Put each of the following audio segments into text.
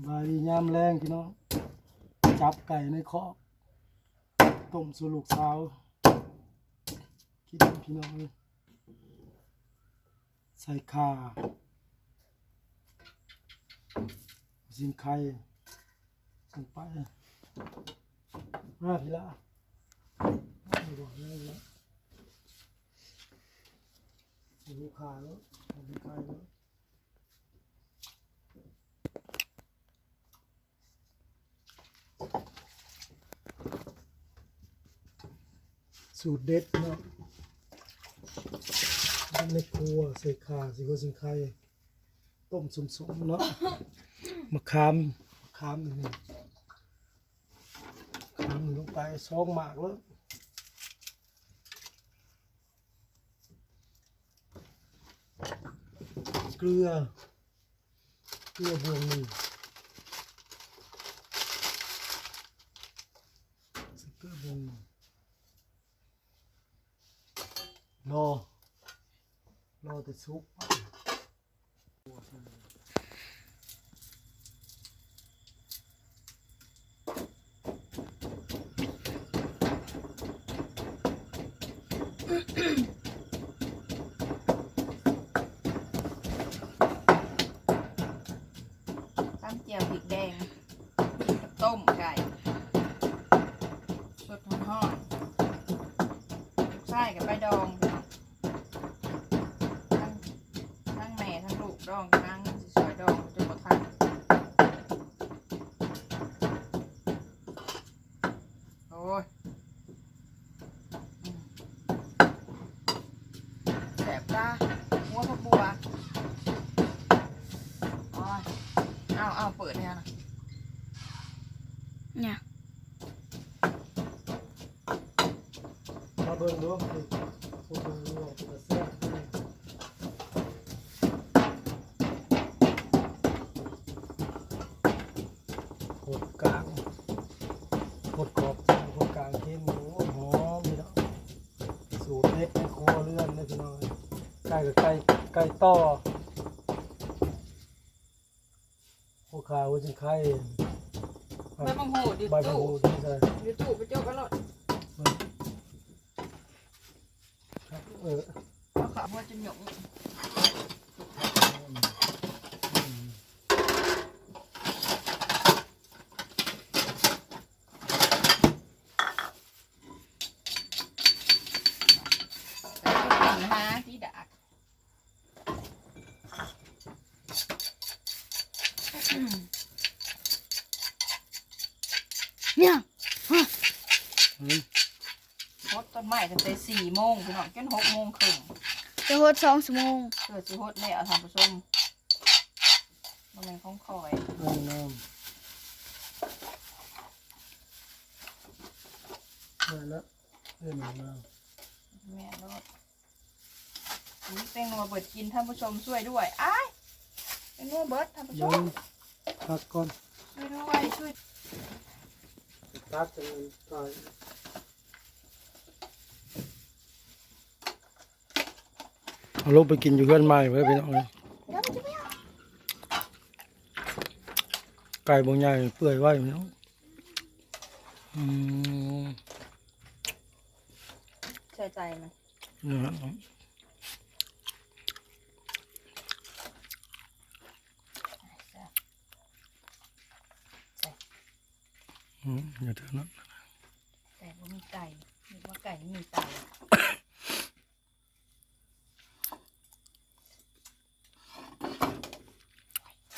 บายดียามแรงพี่น้อง จับไก่ในคอกต้มสู่ลูกสาวกินพี่น้องเลยใส่ข่าสินไข่ลงไปมาพี่ละไม่บอกเลยละลูกข่าแล้วใส่สินไข่แล้ว สูตรเด็ดเนาะในครัวใส่ข่าใส่หัวสิงไข่ต้มสมๆเนาะมะขามมะขามนี่มะขามลงไปซองหมากแล้วเกลือเกลือบวงหนึ่งใส่เกลือบวงหนึ่ง รอ รอแต่ซุปตั้งเจียวพริกแดง ต้มไก่สดห่อนๆใส่กับใบดองพี่น้องทั้งทั้งแม่ ทั้งลูกดองทั้งสิซอยดองจนบ่ทันโอ้ยแสบตาหัวผักบัวโอ้ยเอาเอาเปิดเนี่ยนะเนี่ยมาเบิ่งดูนี่พวกมันรวมตัวแซ่บโคตรกลางโคตรกรอบโคตรกลางเข้มหมูหอมพี่น้องสูตรเด็ดในครัวเรือนเลยพี่น้องไก่กับ ไก่ไก่ต่อพวกขาวจิงไข่ใบมังโหดอยู่ใบมะตู้กรูดนี่ใช่อยู่ตู้ไปโจกกันหลดเออเอาขาบัวจะหยงแต่ก็เป็นฮะที่ดัก เนี่ยฮดต้นไม้ตั้งแต่สี่โมงพี่น้องจนหกโมงครึ่งจะหดสองชั่วโมงเกิดสิฮดแล้วทำผสมมันเป็นของคอยน้ำน้ำมาแล้วเรื่องน้ำแม่รถนี่เป็นมาเปิดกินท่านผู้ชมช่วยด้วยอ้ายเป็นนัวเบิร์ดท่านผู้ชยัม งพักก่อนช่วยด้วยช่วยพักจะมันตายเอาลูกไปกินอยู่เพื่อนใหม่ไว้พี่น้องเลยไก่บางใหญ่เปื่อยไว้พี่น้องอืมใส่ใจมันนี่ฮะ อืมอย่าเถอะนะแต่ว่ามีไก่มีว่าไก่ไม่มีไก่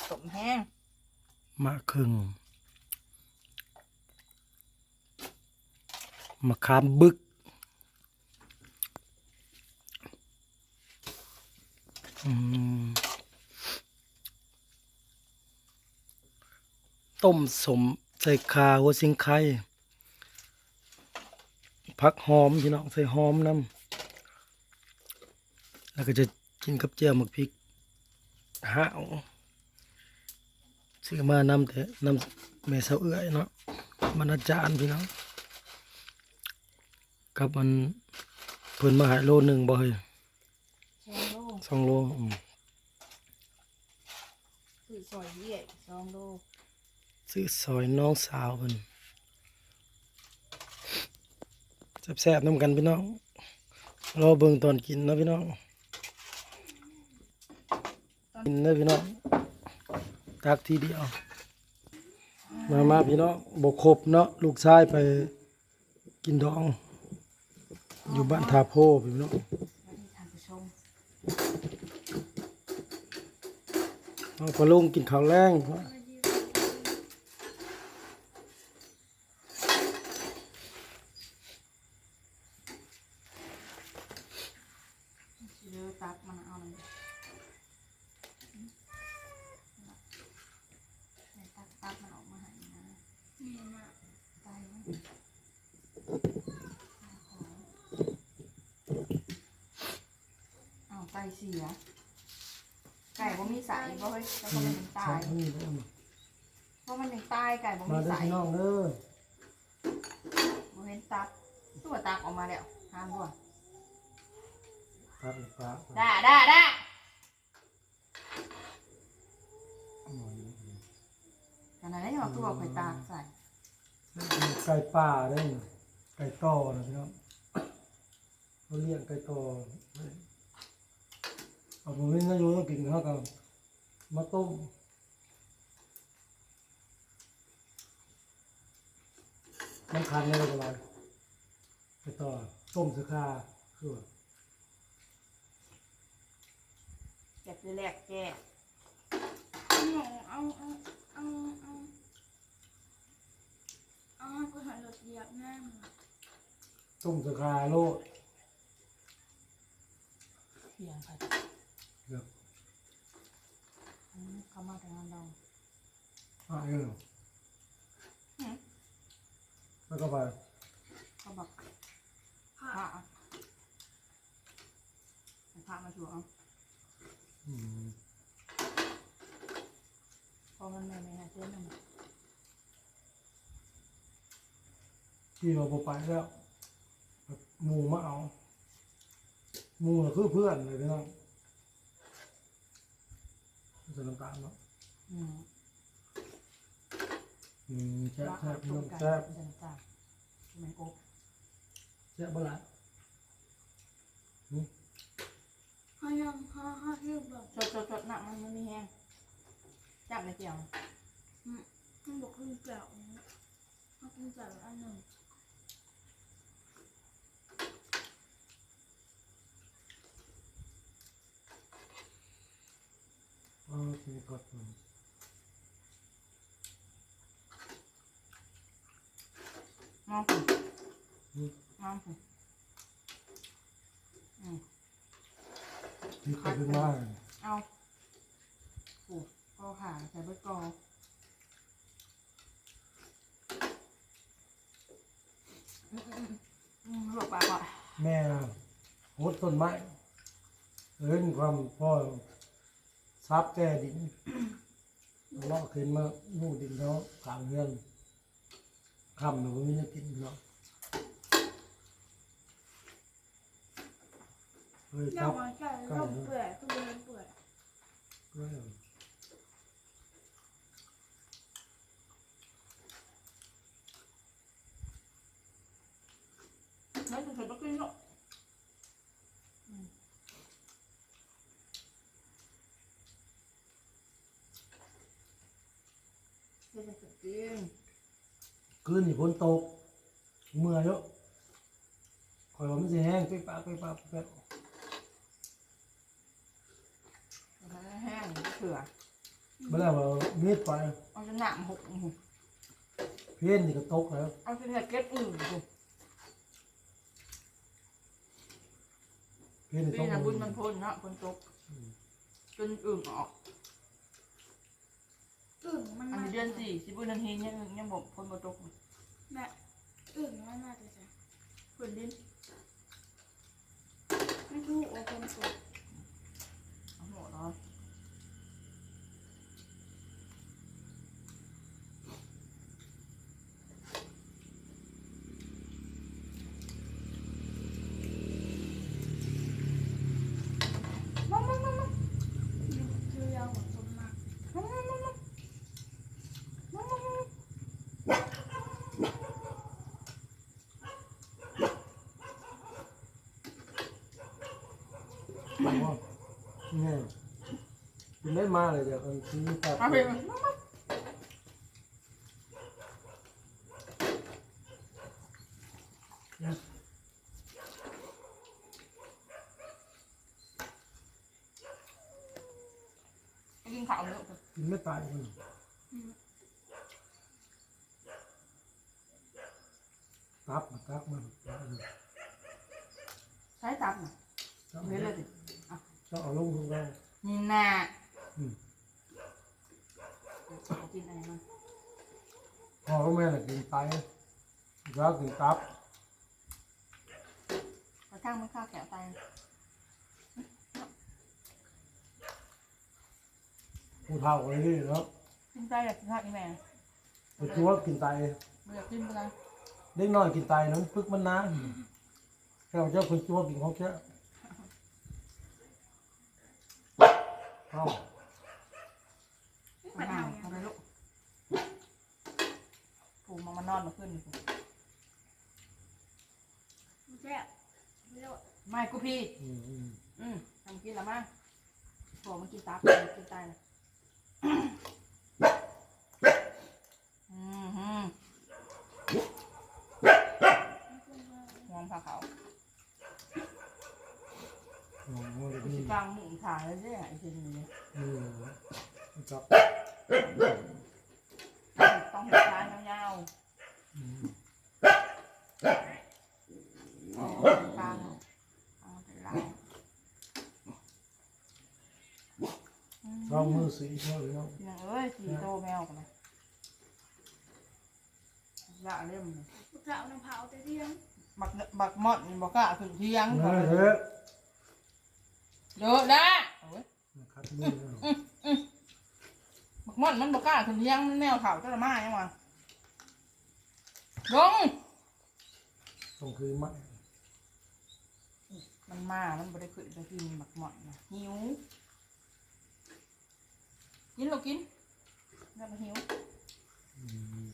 สมแห้งมะครึ่งมะขามบึกอืมต้มสมใส่คาหัวสิงไข่ผักหอมพี่น้องใส่หอมน้ำแล้วก็จะกินกับเจียวหมึกพริกห้าวซื้อมานำแต่นำแม่เสาเอื้อยเนาะมันอาจารย์พี่น้องกับมันเพิ่นมาใหายโลหนึ่งบ่เฮ้ยแช่โลสองโลอืมคือซอยเยี่ยสองโลอ ซื้อซอยน้องสาวเพิ่นแซ่บๆน้ำกันพี่น้องรอเบิ่งตอนกินนะพี่น้องกินนะพี่น้องตักทีเดียวมามาพี่น้องบกครบเนาะลูกชายไปกินดอง อยู่บ้านทาโพพี่น้องสวัสดีท่านผู้ชมน้องพอลุงกินข้าวแรงพ่อ เดี๋ยวตักมันเอาหน่อยเดี๋ยวตักตักมันออกมาให้นะไก่มัน เอาไก่เสีย ไก่บ่มีสายบ่เฮ้ยแล้วก็มันยังตายนี่เด้อเพราะมันยังตายไก่บ่มามีเด้อสายพี่น้องเด้อบ่เห็นตักตัวตักออกมาแล้วห้ามด้วยครับปลาได้ได้ได้กันอะไรที่มาตัวไข่ตากใส่ไก่ป่าเด้อไก่ต่อนะพี่น้องเขาเรียกไก่ต่อ เอาผมนี่นายโยต้องกินข้าวกับมาต้มมันคันได้เลยอะไรไก่ต่อต้มสคาคือว่าเก็บแรกแก่เอาเอาเอาเอาเอาก็หันรถเหยียบนั่งต้มสคาโลดเพียงค่ะ เกือบอืมเขามาทางนั้นเราอะเออแล้วก็ไปเขาบอกพระอะพระมาถูกเอาอืมเพราะมันไม่ไม่น่าเชื่อมันที่เราบ่ไปแล้วหมูมาเอาหมูน่ะคือเพื่อนเลยพี่น้อง จะน้ำตาลเนาะอืมอืมแซ่บว่าแซ่บพี่ตุ่น้มองไก่แซ่บเดินตามมันอบแซ่บบ่ละเขายังเขาเขาเรียกแบบสดสดสดหนักมันมันมีแห้งจับในเจียวมันบอกขึ้นเปล่าเขาขึ้นเปล่าอันหนึ่ง โอเคกดมันมองถึงอืมมองถึงอืมที่ไปขึ้นมาเอาโอ้ก็ขาใส่เบออืมอืมอืมลวกปากก่อนแม่โหดต้นไม้เล่นความพ่อ ซับแก่ดินเลาะขึ้นมาลูกดินเขาขางเงินคำหนูไม่ได้กินเนาะเฮ้ยอคยารักบมาใช่ก็เปื่อยก็เปื่อยเปื่อยก็ไม่ถึงเผ็ดก็กินหรอก เผ็ดจะกินคืนนี่ฝนตกเมื่อยเยอะคอยว่ามันจะแห้งไปปากไปปากไปปากเอาไปแห้งเผื่อเมื่อไหร่ว่ามีดไปเอาจะหนามหกเพี้ยนนี่ก็ตกแล้วเอาจะเผ็ดเก็ดอื่นดูเพี้ยนนี่ตปีกนะบุญมันพ้นเนาะพ้นตกจนอื่นออก อึ่งมัน อัน มา นี้เดือนสี่สิบุญนันทียังยังบอกพ้นบ่ตกแม่อึ่งมันมาแต่ไหนเพื่อนดินไม่รู้ว่าคนสวย เอาหมดเนาะ มามามามาคือยาวเหมือนคนมาก มามามามามามามา บ่ เนี่ยกินได้มาเลยเดี๋ยวคนซื้อตับเอาไปกินข้าวเยอะกินไม่ตายมัน ตับมาตับมันตับมัน ใช้ตับน่ะ ตับเฮ้ยเลยสิจะเอาลงลงได้นี่น่ะอืมเอากินอะไรมันพ่อกับแม่น่ะกินไตแล้วกินตับกระช่างมันข้าวแกะไปผู้เฒ่าเลยนี่เนาะกินใจอยากกินข้าวอีแม่ไปชัวกินไตไม่อยากกินไปเลยเด็กน้อยกินไตนั้นพึกมันนานแค่เจ้าคนชัวกินของแค่ เอ้าปัดเอาเอาไปลูกผูกมามานอนมาขึ้นนี่แซ่บเรียกว่าไม่กูพี่ อืมอืมอืมทำกินแล้วมั้งผัวมันกินตับกินไตนะอืมฮึหอมผักเขา อ๋อเดี๋ยว สิ นี้ กลางหมุนขาแล้วเนี่ยไอ้ทีนี้ นี่ครับ ต้องเห็ดร้านยาว อืม ๆอ๋อตามเอาไปล้าง ลองมือสีเท่าเนาะพี่น้องเอ้ยสีโตแมวกันนะละเล่มเลยจะเอาน้ำเผาแต่เที่ยงบักเนบักมอดนี่บอกกล้าขึ้นเที่ยงเออเฮ้ยเยอะนะโอ้ยคัดมือเนาะบักมอดมันบอกกล้าขึ้นเที่ยงมันแนวเขาเจ้าละมายังวะลงต้องคือไม้มันมา มันบ่ได้ขึ้นไปกินบักมอดนะหิว กินลูกกินแล้วมาหิวอืม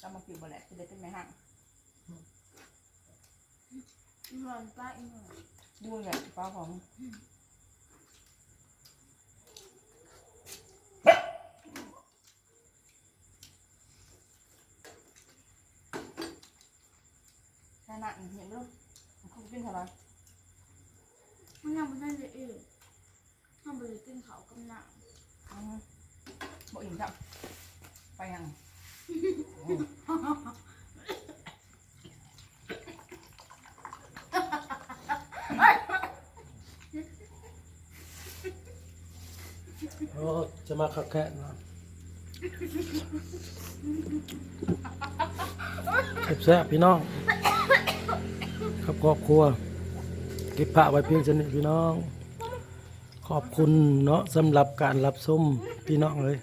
จำมาผิวบ่แหละจะได้เป็นไงห่างอีหอนป้าอีหอนดูเลยป้าของแค่นั้นเห็นดูคุณกินเท่าไหร่ มันยังไม่ได้เลยเออมันบริกินเขาวกำลังอืมบ่อิ่มจังไปยังโอ้จะมาขับแค่เนาะแซ่บๆพี่น้องครับครอบครัว เก็บผ้าไว้เพียงชนิดพี่น้อง ขอบคุณเนาะสำหรับการรับชมพี่น้องเลย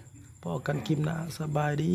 พอกันคลิปหน้าสบายดี